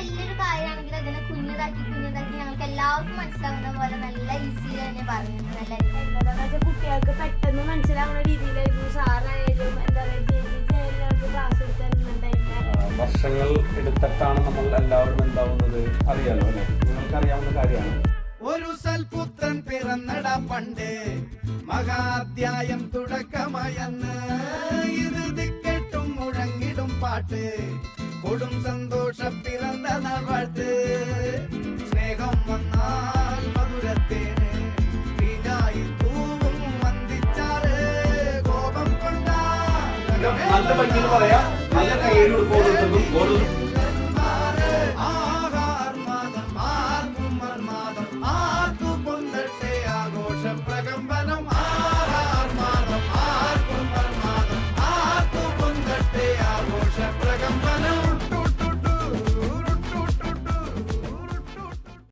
വലിയൊരു കാര്യമാണെങ്കിൽ അതിനെ കുഞ്ഞതാക്കി കുഞ്ഞതാക്കി ഞങ്ങൾക്ക് എല്ലാവർക്കും മനസ്സിലാവുന്ന പോലെ നല്ല ഈസിയിൽ തന്നെ പറഞ്ഞിരുന്നു നല്ല വെച്ചാൽ കുട്ടികൾക്ക് പെട്ടെന്ന് മനസ്സിലാവുന്ന രീതിയിലായിരുന്നു സാറായാലും എന്താ പറയുക ക്ലാസ് വർഷങ്ങൾ എടുത്തിട്ടാണ് നമ്മൾ എല്ലാവരും എന്താവുന്നത് അറിയാലോ അല്ലെ? നിങ്ങൾക്ക് അറിയാവുന്ന കാര്യമാണ്. ഒരു സൽപുത്രൻ പിറന്നട പണ്ട് മഹാധ്യായം തുടക്കമയന്ന്. ഇത് ദിക്കെട്ടും മുഴങ്ങിടും പാട്ട്. கொடும் சந்தோஷ பிறந்த நாள் வாழ்த்து ஸ்நேகம் வந்தால் மதுரத்தேனே தீஜாயி பூவும் வந்திச்சாரு கோபம் கொண்டா